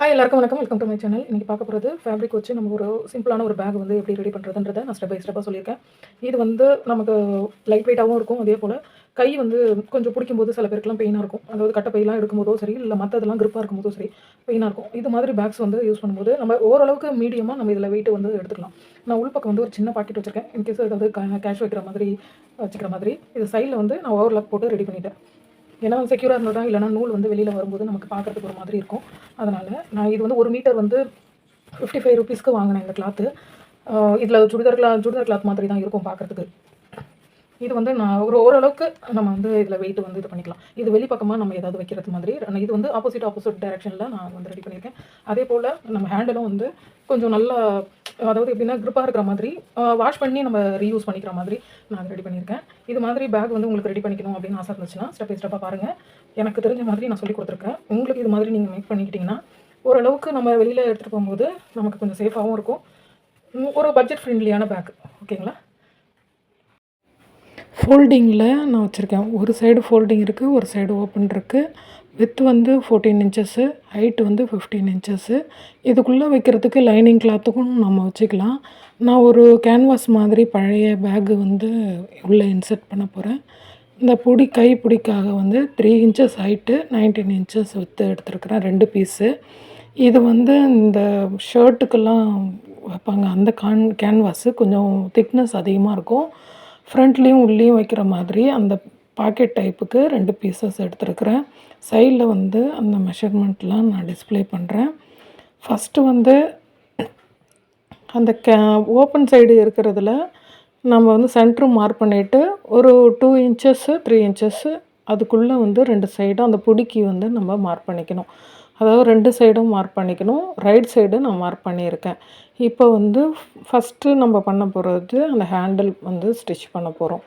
Hi எல்லாருக்கும் வணக்கம். Welcome to my channel இன்றைக்கி பார்க்க போகிறது ஃபேப்ரிக் வச்சு நம்ம ஒரு சிம்பிளான ஒரு பேக் வந்து எப்படி ரெடி பண்ணுறதுன்றதை நான் ஸ்டெப் பை ஸ்டெப்பாக சொல்லியிருக்கேன். இது வந்து நமக்கு லைட் வெயிட்டாகவும் இருக்கும். அதே போல் கை வந்து கொஞ்சம் பிடிக்கும்போது சில பேருக்குலாம் பெயினாக இருக்கும். அதாவது கட்டை பையெல்லாம் எடுக்கும்போதோ சரி இல்லை மற்றதெல்லாம் கிரிப்பாக இருக்கும்போதோ சரி பெயினாக இருக்கும். இது மாதிரி பேக்ஸ் வந்து யூஸ் பண்ணும்போது நம்ம ஓரளவுக்கு மீடியமாக நம்ம இதில் வெயிட்டு வந்து எடுத்துக்கலாம். நான் உள்பக்கம் வந்து ஒரு சின்ன பாக்கெட் வச்சுருக்கேன். இன்கேஸ் ஏதாவது கேஷ் வைக்கிற மாதிரி வச்சுக்கிற மாதிரி இது சைடில் வந்து நான் ஓவர்லாக் போட்டு ரெடி பண்ணிட்டேன். ஏன்னா செக்யூராக இருந்தால் தான் இல்லைனா நூல் வந்து வெளியில் வரும்போது நமக்கு பார்க்கறதுக்கு ஒரு மாதிரி இருக்கும். அதனால் நான் இது வந்து ஒரு மீட்டர் வந்து ஃபிஃப்டி ஃபைவ் ருபீஸ்க்கு வாங்கினேன் இந்த கிளாத்து இதில் சுடிதார் கிளா சுடிதார் கிளாத் மாதிரி தான் இருக்கும் பார்க்குறதுக்கு. இது வந்து நான் ஒரு ஓரளவுக்கு நம்ம வந்து இதில் வெயிட் வந்து இது பண்ணிக்கலாம். இது வெளிப்பக்கமாக நம்ம ஏதாவது வைக்கிறது மாதிரி. இது வந்து ஆப்போசிட் ஆப்போசிட் டைரெக்ஷனில் நான் வந்து ரெடி பண்ணியிருக்கேன். அதே போல் நம்ம ஹேண்டிலும் வந்து கொஞ்சம் நல்லா அதாவது எப்படின்னா க்ரிப்பாக இருக்கிற மாதிரி வாஷ் பண்ணி நம்ம ரீயூஸ் பண்ணிக்கிற மாதிரி நான் ரெடி பண்ணியிருக்கேன். இது மாதிரி பேக் வந்து உங்களுக்கு ரெடி பண்ணிக்கணும் அப்படின்னு ஆசை இருந்துச்சுன்னா ஸ்டெப் பை ஸ்டெப்பாக பாருங்கள் எனக்கு தெரிஞ்ச மாதிரி நான் சொல்லி கொடுத்துருக்கேன். உங்களுக்கு இது மாதிரி நீங்கள் மேக் பண்ணிக்கிட்டிங்கன்னா ஓரளவுக்கு நம்ம வெளியில் எடுத்துகிட்டு போகும்போது நமக்கு கொஞ்சம் சேஃபாகவும் இருக்கும். ஒரு பட்ஜெட் ஃப்ரெண்ட்லியான பேக் ஓகேங்களா ஃபோல்டிங்கில் நான் வச்சுருக்கேன். ஒரு சைடு ஃபோல்டிங் இருக்குது ஒரு சைடு ஓப்பன் இருக்குது வித் வந்து ஃபோர்டீன் இன்ச்சஸ்ஸு ஹைட்டு வந்து ஃபிஃப்டீன் இன்ச்சஸ்ஸு இதுக்குள்ளே வைக்கிறதுக்கு லைனிங் கிளாத்துக்கும் நம்ம வச்சுக்கலாம். நான் ஒரு கேன்வாஸ் மாதிரி பழைய பேக்கு வந்து உள்ளே இன்சர்ட் பண்ண போகிறேன் இந்த பிடி கை பிடிக்காக வந்து three inches height nineteen inches width எடுத்துருக்குறேன் ரெண்டு பீஸு இது வந்து இந்த ஷர்ட்டுக்கெல்லாம் வைப்பாங்க. அந்த கான் கேன்வாஸு கொஞ்சம் திக்னஸ் அதிகமாக இருக்கும். ஃப்ரண்ட்லேயும் உள்ளேயும் வைக்கிற மாதிரி அந்த பாக்கெட் டைப்புக்கு ரெண்டு பீசஸ் எடுத்துருக்குறேன். சைடில் வந்து அந்த மெஷர்மெண்ட்லாம் நான் டிஸ்ப்ளே பண்ணுறேன் ஃபஸ்ட்டு வந்து அந்த கே ஓப்பன் சைடு இருக்கிறதுல நம்ம வந்து சென்ட்ரு மார்க் பண்ணிவிட்டு ஒரு டூ இன்ச்சஸ்ஸு த்ரீ இன்ச்சஸ்ஸு அதுக்குள்ளே வந்து ரெண்டு சைடும் அந்த பிடிக்கி வந்து நம்ம மார்க் பண்ணிக்கணும். அதாவது ரெண்டு சைடும் மார்க் பண்ணிக்கணும். ரைட் சைடு நான் மார்க் பண்ணியிருக்கேன். இப்போ வந்து ஃபஸ்ட்டு நம்ம பண்ண போகிறது அந்த ஹேண்டில் வந்து ஸ்டிச் பண்ண போகிறோம்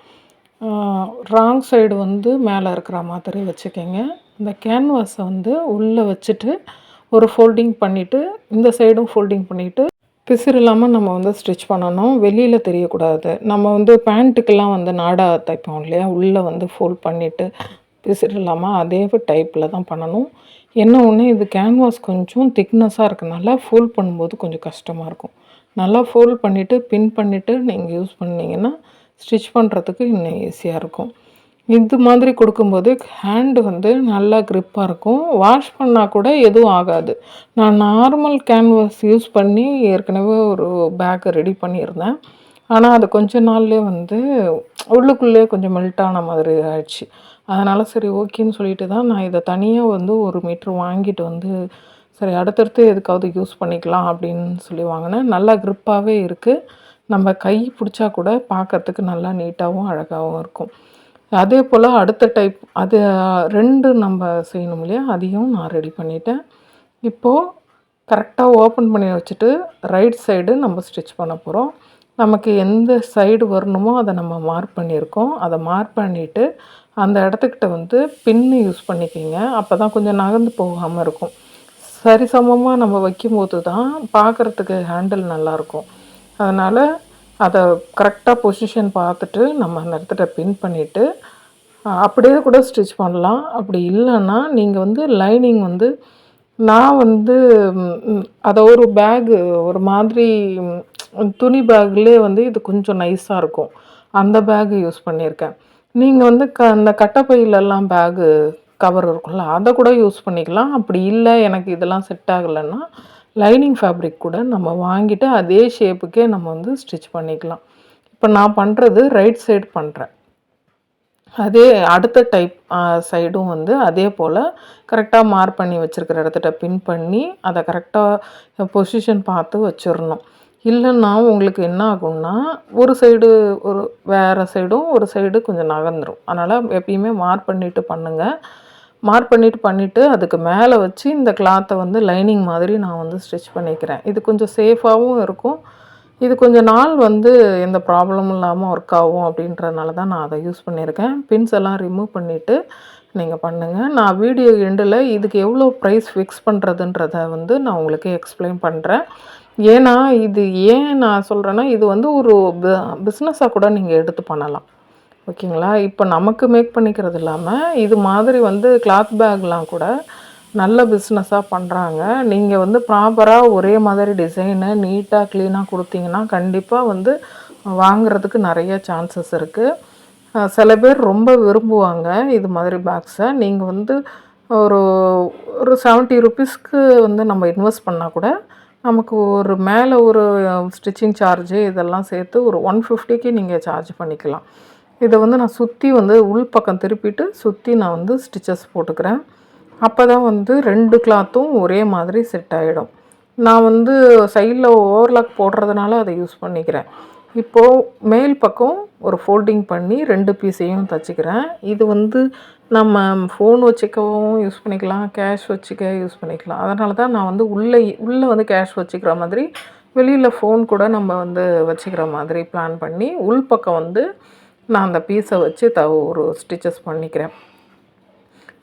ராங் சைடு வந்து மேலே இருக்கிற மாதிரி வச்சுக்கோங்க. இந்த கேன்வாஸை வந்து உள்ளே வச்சுட்டு ஒரு ஃபோல்டிங் பண்ணிவிட்டு இந்த சைடும் ஃபோல்டிங் பண்ணிவிட்டு பிசிறு இல்லாமல் நம்ம வந்து ஸ்டிச் பண்ணணும். வெளியில் தெரியக்கூடாது. நம்ம வந்து பேண்ட்டுக்கெல்லாம் வந்து நாடா தைப்போம் இல்லையா? உள்ளே வந்து ஃபோல்ட் பண்ணிவிட்டு பிசிறு இல்லாமல் அதே டைப்பில் தான் பண்ணணும். என்ன ஒன்று இது கேன்வாஸ் கொஞ்சம் திக்னஸாக இருக்கனால ஃபோல்ட் பண்ணும்போது கொஞ்சம் கஷ்டமாக இருக்கும். நல்லா ஃபோல்ட் பண்ணிவிட்டு பின் பண்ணிவிட்டு நீங்கள் யூஸ் பண்ணீங்கன்னா ஸ்டிச் பண்ணுறதுக்கு இன்னும் ஈஸியாக இருக்கும். இது மாதிரி கொடுக்கும்போது ஹேண்டு வந்து நல்லா க்ரிப்பாக இருக்கும். வாஷ் பண்ணால் கூட எதுவும் ஆகாது. நான் நார்மல் கேன்வாஸ் யூஸ் பண்ணி ஏற்கனவே ஒரு பேக்கை ரெடி பண்ணியிருந்தேன். ஆனால் அது கொஞ்ச நாள்லேயே வந்து உள்ளுக்குள்ளேயே கொஞ்சம் மெல்ட்டான மாதிரி ஆயிடுச்சு. அதனால் சரி ஓகேன்னு சொல்லிட்டு தான் நான் இதை தனியாக வந்து ஒரு மீட்ரு வாங்கிட்டு வந்து சரி அடுத்தடுத்து எதுக்காவது யூஸ் பண்ணிக்கலாம் அப்படின்னு சொல்லி வாங்கினேன். நல்லா க்ரிப்பாகவே இருக்குது நம்ம கை பிடிச்சா கூட பார்க்கறதுக்கு நல்லா நீட்டாகவும் அழகாகவும் இருக்கும். அதே போல் அடுத்த டைப் அது ரெண்டு நம்ம செய்யணும் இல்லையா? அதையும் நான் ரெடி பண்ணிட்டேன். இப்போது கரெக்டாக ஓப்பன் பண்ணி வச்சுட்டு ரைட் சைடு நம்ம ஸ்டிச் பண்ண போகிறோம் நமக்கு எந்த சைடு வரணுமோ அதை நம்ம மார்க் பண்ணியிருக்கோம். அதை மார்க் பண்ணிவிட்டு அந்த இடத்துக்கிட்ட வந்து பின்னு யூஸ் பண்ணிக்கிங்க. அப்போ தான் கொஞ்சம் நகர்ந்து போகாமல் இருக்கும். சரிசமமாக நம்ம வைக்கும்போது தான் பார்க்குறதுக்கு ஹேண்டில் நல்லாயிருக்கும். அதனால் அதை கரெக்டாக பொசிஷன் பார்த்துட்டு நம்ம அந்த இடத்துல பின் பண்ணிவிட்டு அப்படியே கூட ஸ்டிச் பண்ணலாம். அப்படி இல்லைன்னா நீங்கள் வந்து லைனிங் வந்து நான் வந்து அதை ஒரு பேகு ஒரு மாதிரி துணி பேக்லேயே வந்து இது கொஞ்சம் நைஸாக இருக்கும். அந்த பேகு யூஸ் பண்ணியிருக்கேன். நீங்கள் வந்து க அந்த கட்டைப்பையிலெல்லாம் பேகு கவர் இருக்கும்ல அதை கூட யூஸ் பண்ணிக்கலாம். அப்படி இல்லை எனக்கு இதெல்லாம் செட் ஆகலைன்னா லைனிங் ஃபேப்ரிக் கூட நம்ம வாங்கிட்டு அதே ஷேப்புக்கே நம்ம வந்து ஸ்டிச் பண்ணிக்கலாம். இப்போ நான் பண்ணுறது ரைட் சைடு பண்ணுறேன் அதே அடுத்த டைப் சைடும் வந்து அதே போல் கரெக்டாக மார்க் பண்ணி வச்சுருக்கிற இடத்துல பின் பண்ணி அதை கரெக்டாக பொசிஷன் பார்த்து வச்சிடணும். இல்லைன்னா உங்களுக்கு என்ன ஆகும்னா ஒரு சைடு ஒரு வேறு சைடும் ஒரு சைடு கொஞ்சம் நகர்ந்துடும் அதனால் எப்பயுமே மார்க் பண்ணிவிட்டு பண்ணுங்கள் மார்க் பண்ணிவிட்டு பண்ணிவிட்டு அதுக்கு மேலே வச்சு இந்த கிளாத்தை வந்து லைனிங் மாதிரி நான் வந்து ஸ்டிச் பண்ணிக்கிறேன். இது கொஞ்சம் சேஃபாகவும் இருக்கும். இது கொஞ்ச நாள் வந்து எந்த ப்ராப்ளமும் இல்லாமல் ஒர்க் ஆகும் அப்படின்றதுனால தான் நான் அதை யூஸ் பண்ணியிருக்கேன். பின்ஸ் எல்லாம் ரிமூவ் பண்ணிவிட்டு நீங்கள் பண்ணுங்கள் நான் வீடியோ எண்டில் இதுக்கு எவ்வளோ ப்ரைஸ் ஃபிக்ஸ் பண்ணுறதுன்றத வந்து நான் உங்களுக்கு எக்ஸ்பிளைன் பண்ணுறேன் ஏன்னா இது ஏன் நான் சொல்கிறேன்னா இது வந்து ஒரு பிஸ்னஸாக கூட நீங்கள் எடுத்து பண்ணலாம். ஓகேங்களா? இப்போ நமக்கு மேக் பண்ணிக்கிறது இல்லாமல் இது மாதிரி வந்து கிளாத் பேக்லாம் கூட நல்ல பிஸ்னஸாக பண்ணுறாங்க நீங்கள் வந்து ப்ராப்பராக ஒரே மாதிரி டிசைனு நீட்டாக க்ளீனாக கொடுத்தீங்கன்னா கண்டிப்பாக வந்து வாங்குறதுக்கு நிறைய சான்சஸ் இருக்குது சில பேர் ரொம்ப விரும்புவாங்க இது மாதிரி பேக்ஸை நீங்கள் வந்து ஒரு ஒரு செவன்ட்டி ருபீஸ்க்கு வந்து நம்ம இன்வெஸ்ட் பண்ணால் கூட நமக்கு ஒரு மேலே ஒரு ஸ்டிச்சிங் சார்ஜு இதெல்லாம் சேர்த்து ஒரு ஒன் ஃபிஃப்டிக்கு நீங்கள் சார்ஜ் பண்ணிக்கலாம். இதை வந்து நான் சுற்றி வந்து உள் பக்கம் திருப்பிட்டு சுற்றி நான் வந்து ஸ்டிச்சஸ் போட்டுக்கிறேன். அப்போ தான் வந்து ரெண்டு கிளாத்தும் ஒரே மாதிரி செட் ஆகிடும் நான் வந்து சைடில் ஓவர்லாக் போடுறதுனால அதை யூஸ் பண்ணிக்கிறேன். இப்போது மேல் பக்கம் ஒரு ஃபோல்டிங் பண்ணி ரெண்டு பீஸையும் தச்சுக்கிறேன். இது வந்து நம்ம ஃபோன் வச்சுக்கவும் யூஸ் பண்ணிக்கலாம் கேஷ் வச்சுக்க யூஸ் பண்ணிக்கலாம். அதனால தான் நான் வந்து உள்ளே உள்ளே வந்து கேஷ் வச்சுக்கிற மாதிரி வெளியில் ஃபோன் கூட நம்ம வந்து வச்சுக்கிற மாதிரி பிளான் பண்ணி உள் பக்கம் வந்து நான் அந்த பீஸை வச்சு த ஒரு ஸ்டிச்சஸ் பண்ணிக்கிறேன்.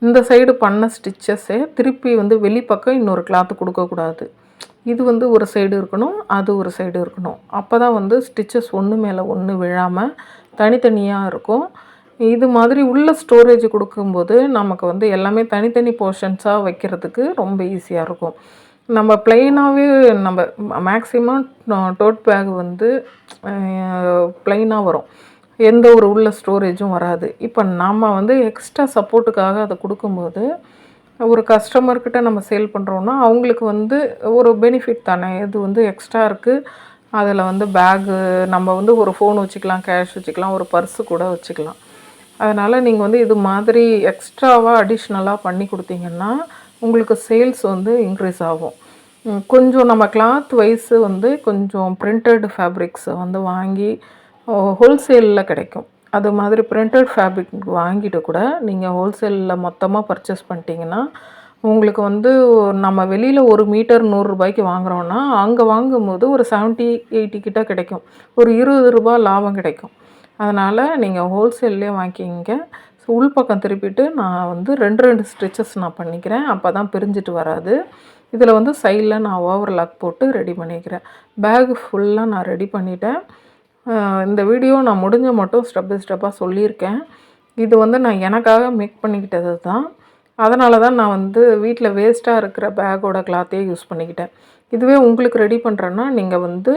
இந்த சைடு பண்ண ஸ்டிச்சஸே திருப்பி வந்து வெளிப்பக்கம் இன்னொரு கிளாத்து கொடுக்கக்கூடாது. இது வந்து ஒரு சைடு இருக்கணும் அது ஒரு சைடு இருக்கணும். அப்போ தான் வந்து ஸ்டிச்சஸ் ஒன்று மேலே ஒன்று விழாமல் தனித்தனியாக இருக்கும். இது மாதிரி உள்ள ஸ்டோரேஜ் கொடுக்கும்போது நமக்கு வந்து எல்லாமே தனித்தனி போர்ஷன்ஸாக வைக்கிறதுக்கு ரொம்ப ஈஸியாக இருக்கும். நம்ம பிளெயினாகவே நம்ம மேக்ஸிமம் டோட் பேக் வந்து ப்ளைனாக வரும். எந்த ஒரு உள்ள ஸ்டோரேஜும் வராது. இப்போ நம்ம வந்து எக்ஸ்ட்ரா சப்போர்ட்டுக்காக அதை கொடுக்கும்போது ஒரு கஸ்டமர்கிட்ட நம்ம சேல் பண்ணுறோன்னா அவங்களுக்கு வந்து ஒரு பெனிஃபிட் தானே. இது வந்து எக்ஸ்ட்ரா இருக்குது அதில் வந்து பேகு நம்ம வந்து ஒரு ஃபோன் வச்சுக்கலாம் கேஷ் வச்சுக்கலாம் ஒரு பர்ஸு கூட வச்சுக்கலாம். அதனால் நீங்கள் வந்து இது மாதிரி எக்ஸ்ட்ராவாக அடிஷ்னலாக பண்ணி கொடுத்தீங்கன்னா உங்களுக்கு சேல்ஸ் வந்து இன்க்ரீஸ் ஆகும். கொஞ்சம் நம்ம கிளாத் வைஸு வந்து கொஞ்சம் பிரிண்டட் ஃபேப்ரிக்ஸை வந்து வாங்கி ஹோல்சேலில் கிடைக்கும். அது மாதிரி பிரிண்டட் ஃபேப்ரிக் வாங்கிட்டு கூட நீங்கள் ஹோல்சேலில் மொத்தமாக பர்ச்சேஸ் பண்ணிட்டீங்கன்னா உங்களுக்கு வந்து நம்ம வெளியில் ஒரு மீட்டர் நூறுரூபாய்க்கு வாங்குகிறோன்னா அங்கே வாங்கும்போது ஒரு செவன்ட்டி எயிட்டி கிட்ட கிடைக்கும். ஒரு இருபது ரூபா லாபம் கிடைக்கும். அதனால் நீங்கள் ஹோல்சேல்லே வாங்கிக்கிங்க. ஸோ உள்பக்கம் திருப்பிட்டு நான் வந்து ரெண்டு ரெண்டு ஸ்டிச்சஸ் நான் பண்ணிக்கிறேன். அப்போ தான் பிரிஞ்சிட்டு வராது. இதில் வந்து சைடில் நான் ஓவர் லாக் போட்டு ரெடி பண்ணிக்கிறேன். பேக் ஃபுல்லாக நான் ரெடி பண்ணிட்டேன். இந்த வீடியோ நான் முடிஞ்ச மட்டும் ஸ்டெப் பை ஸ்டெப்பாக சொல்லியிருக்கேன். இது வந்து நான் எனக்காக மேக் பண்ணிக்கிட்டது தான். அதனால தான் நான் வந்து வீட்டில் வேஸ்ட்டாக இருக்கிற பேக்கோட கிளாத்தையே யூஸ் பண்ணிக்கிட்டேன். இதுவே உங்களுக்கு ரெடி பண்ணுறேன்னா நீங்கள் வந்து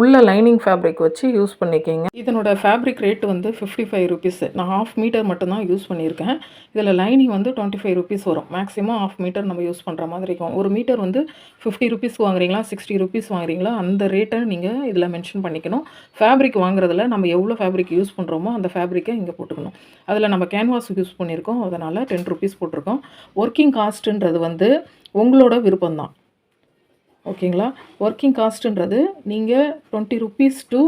உள்ள லைனிங் ஃபேப்ரிக் வச்சு யூஸ் பண்ணிக்கிங்க இதனோட ஃபேப்ரிக் ரேட் வந்து ஃபிஃப்டி ஃபைவ் ருபீஸ் நான் ஆஃப் மீட்டர் மட்டும்தான் யூஸ் பண்ணியிருக்கேன் இதில் லைனிங் வந்து டுவெண்ட்டி ஃபைவ் ருபீஸ் வரும். மேக்ஸிமம் ஆஃப் மீட்டர் நம்ம யூஸ் பண்ணுற மாதிரி இருக்கும். ஒரு மீட்டர் வந்து ஃபிஃப்டி ருபீஸ் வாங்குறீங்களா சிக்ஸ்டி ருபீஸ் வாங்குறீங்களா அந்த ரேட்டை நீங்கள் இதில் மென்ஷன் பண்ணிக்கணும். ஃபேப்ரிக் வாங்குறதுல நம்ம எவ்வளோ ஃபேப்ரிக் யூஸ் பண்ணுறோமோ அந்த ஃபேப்ரிக்கை இங்கே போட்டுக்கணும். அதில் நம்ம கேன்வாஸ் யூஸ் பண்ணியிருக்கோம் அதனால் டென் ருபீஸ் போட்டிருக்கோம். ஒர்க்கிங் காஸ்ட்டுன்றது வந்து உங்களோட விருப்பம்தான். ஓகேங்களா? ஒர்க்கிங் காஸ்ட்டுன்றது நீங்கள் டுவெண்ட்டி ருப்பீஸ் டு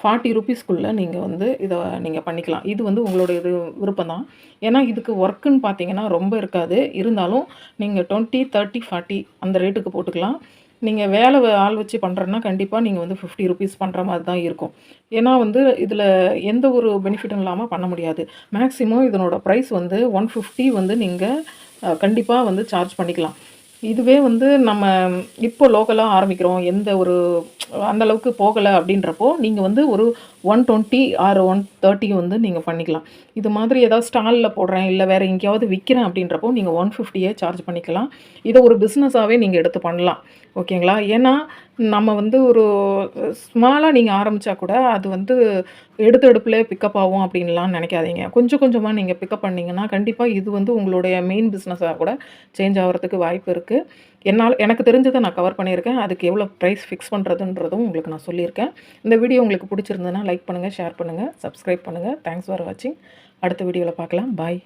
ஃபார்ட்டி ருப்பீஸ்க்குள்ளே நீங்கள் வந்து இதை நீங்கள் பண்ணிக்கலாம். இது வந்து உங்களுடைய இது விருப்பம் தான் ஏன்னா இதுக்கு ஒர்க்குன்னு பார்த்தீங்கன்னா ரொம்ப இருக்காது. இருந்தாலும் நீங்கள் டுவெண்ட்டி தேர்ட்டி ஃபார்ட்டி அந்த ரேட்டுக்கு போட்டுக்கலாம். நீங்கள் வேலை ஆள் வச்சு பண்ணுறேன்னா கண்டிப்பாக நீங்கள் வந்து ஃபிஃப்டி ருபீஸ் பண்ணுற மாதிரி தான் இருக்கும். ஏன்னா வந்து இதில் எந்த ஒரு பெனிஃபிட்டும் இல்லாமல் பண்ண முடியாது. மேக்ஸிமம் இதனோட ப்ரைஸ் வந்து ஒன் ஃபிஃப்டி வந்து நீங்கள் கண்டிப்பாக வந்து சார்ஜ் பண்ணிக்கலாம். இதுவே வந்து நம்ம இப்போ லோக்கலாக ஆரம்பிக்கிறோம். எந்த ஒரு அந்தளவுக்கு போகலை அப்படின்றப்போ நீங்கள் வந்து ஒரு one twenty or one thirty வந்து நீங்கள் பண்ணிக்கலாம். இது மாதிரி ஏதாவது ஸ்டாலில் போடுறேன் இல்லை வேறு எங்கேயாவது விற்கிறேன் அப்படின்றப்போ நீங்கள் ஒன் ஃபிஃப்டியே சார்ஜ் பண்ணிக்கலாம். இதை ஒரு பிஸ்னஸாகவே நீங்கள் எடுத்து பண்ணலாம். ஓகேங்களா ஏன்னா நம்ம வந்து ஒரு ஸ்மாலாக நீங்கள் ஆரம்பித்தா கூட அது வந்து எடுத்து எடுப்புலேயே பிக்கப் ஆகும் அப்படின்லாம் நினைக்காதீங்க. கொஞ்சம் கொஞ்சமாக நீங்கள் பிக்கப் பண்ணிங்கன்னா கண்டிப்பாக இது வந்து உங்களுடைய மெயின் பிஸ்னஸாக கூட சேஞ்ச் ஆகிறதுக்கு வாய்ப்பு இருக்குது இருக்குது என்னால் எனக்கு தெரிஞ்சதை நான் கவர் பண்ணியிருக்கேன். அதுக்கு எவ்வளோ ப்ரைஸ் ஃபிக்ஸ் பண்ணுறதுன்றதும் உங்களுக்கு நான் சொல்லியிருக்கேன். இந்த வீடியோ உங்களுக்கு பிடிச்சிருந்ததுன்னா லைக் பண்ணுங்கள் ஷேர் பண்ணுங்கள் சப்ஸ்கிரைப் பண்ணுங்கள் தேங்க்ஸ் ஃபார் வாட்சிங் அடுத்த வீடியோவில் பார்க்கலாம். பாய்